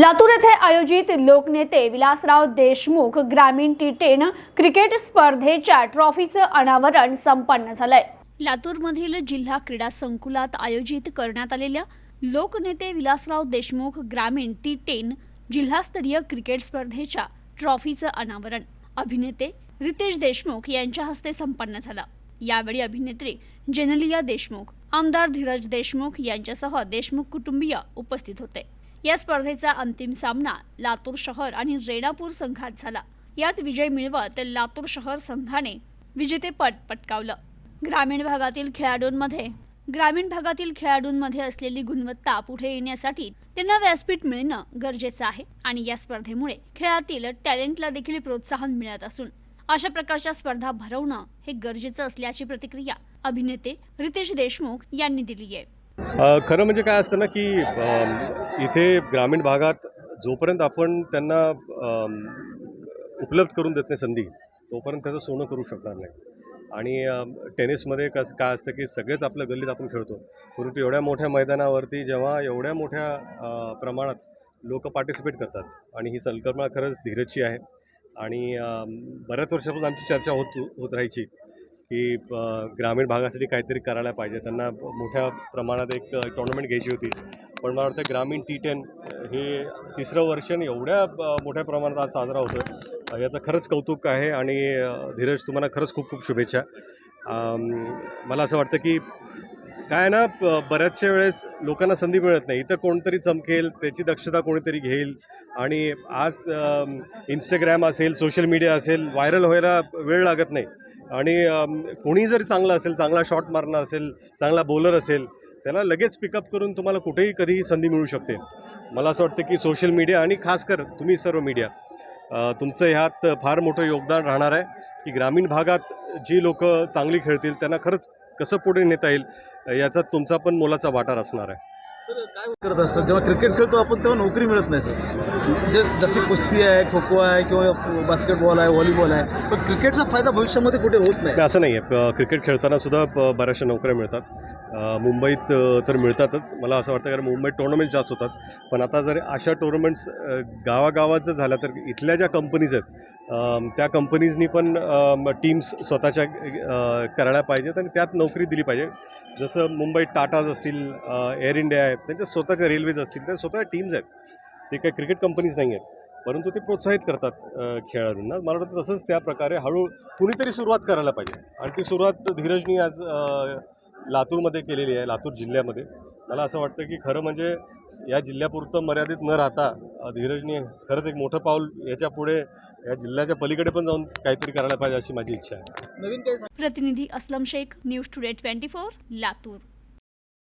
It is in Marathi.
लातूर येथे आयोजित लोकनेते विलासराव देशमुख ग्रामीण टी टेन क्रिकेट स्पर्धेच्या ट्रॉफीचं अनावरण संपन्न झालंय. लातूरमधील जिल्हा क्रीडा संकुलात आयोजित करण्यात आलेल्या लोकनेते विलासराव देशमुख ग्रामीण टी टेन जिल्हास्तरीय क्रिकेट स्पर्धेच्या ट्रॉफीचं अनावरण. अभिनेते रितेश देशमुख यांच्या हस्ते संपन्न झालं. यावेळी अभिनेत्री जेनलिया देशमुख आमदार धीरज देशमुख यांच्यासह देशमुख कुटुंबीय उपस्थित होते. या स्पर्धेचा अंतिम सामना लातूर शहर आणि रेणापूर संघात झाला. यात विजय मिळवत लातूर शहर संघाने विजेतेपद पटकावलं. ग्रामीण भागातील खेळाडूंमध्ये ग्रामीण भागातील खेळाडूंमध्ये असलेली गुणवत्ता पुढे येण्यासाठी त्यांना व्यासपीठ मिळणं गरजेचं आहे आणि या स्पर्धेमुळे खेळातील टॅलेंटला देखील प्रोत्साहन मिळत असून अशा प्रकारच्या स्पर्धा भरवणं हे गरजेचं असल्याची प्रतिक्रिया अभिनेते रितेश देशमुख यांनी दिली आहे. खरं म्हणजे काय असतं ना की इथे ग्रामीण भागात जोपर्यंत आपण त्यांना उपलब्ध करून देत नाही संधी तोपर्यंत त्याचं सोनं करू शकणार नाही. आणि टेनिसमध्ये कस काय असतं की सगळेच आपल्या गल्लीत आपण खेळतो. परंतु एवढ्या मोठ्या मैदानावरती जेव्हा एवढ्या मोठ्या प्रमाणात लोक पार्टिसिपेट करतात. आणि ही संकल्पना खरंच धीरजची आहे. आणि बऱ्याच वर्षापासून आमची चर्चा होत होत राहायची. की ग्रामीण भागासाठी काहीतरी करायला पाहिजे. त्यांना मोठ्या प्रमाणात एक टोर्नामेंट घ्यायची होती. पण मला वाटतं ग्रामीण टी टेन हे तिसरं वर्ष आणि एवढ्या मोठ्या प्रमाणात आज साजरा होतं याचं खरंच कौतुक आहे आणि धीरज तुम्हाला खरंच खूप खूप शुभेच्छा. मला असं वाटतं की काय ना प- बऱ्याचशा वेळेस लोकांना संधी मिळत नाही. इथं कोणतरी चमकेल त्याची दक्षता कोणीतरी घेईल. आणि आज इंस्टाग्राम असेल सोशल मीडिया असेल व्हायरल व्हायला वेळ लागत नाही. आणि कोणी जर चांगला असेल चांगला शॉट मारणार असेल चांगला बॉलर असेल त्याला लगेच पिकअप करून तुम्हाला कुठेही कधीही संधी मिळू शकते. मला असं वाटतं की सोशल मीडिया आणि खास कर तुम्ही सर्व मीडिया तुमचं ह्यात फार मोठं योगदान राहणार आहे की ग्रामीण भागात जी लोक चांगली खेळतील त्यांना खरंच कसं पुढे नेता येईल याचा तुमचा पण मोलाचा वाटा असणार आहे. सर काय करत असतात? जेव्हा क्रिकेट खेळतो आपण तेव्हा नोकरी मिळत नाही सर. जे जशी कुस्ती आहे खो खो आहे किंवा बास्केटबॉल आहे व्हॉलीबॉल आहे पण क्रिकेटचा फायदा भविष्यामध्ये कुठे होत नाही. असं नाही आहे क्रिकेट खेळताना सुद्धा बऱ्याचशा नोकऱ्या मिळतात. मुंबईत तर मिळतातच. मला असं वाटतं कारण मुंबईत टुर्नामेंट जास्त होतात. पण आता जर अशा टुर्नामेंट्स गावागावात जर झाल्या तर इथल्या ज्या कंपनीज आहेत त्या कंपनीजनी पण टीम्स स्वतःच्या करायला पाहिजेत आणि त्यात नोकरी दिली पाहिजे. जसं मुंबईत टाटाज असतील एअर इंडिया आहेत त्यांच्या स्वतःच्या रेल्वेज असतील त्या स्वतः टीम्स आहेत. ते काही क्रिकेट कंपनीज नाही आहेत. परंतु ते प्रोत्साहित करतात खेळाडूंना. मला वाटतं तसंच त्या प्रकारे हळू कुणीतरी सुरुवात करायला पाहिजे. आणि ती सुरुवात धीरजनी आज लातूरमध्ये केलेली आहे लातूर जिल्ह्यामध्ये. मला असं वाटतं की खरं म्हणजे या जिल्ह्यापुरतं मर्यादित न राहता धीरजनी खरंच एक मोठं पाऊल याच्यापुढे या जिल्ह्याच्या पलीकडे पण जाऊन काहीतरी करायला पाहिजे अशी माझी इच्छा आहे. नवीन काय प्रतिनिधी Aslam Shaikh news today twenty four Latur.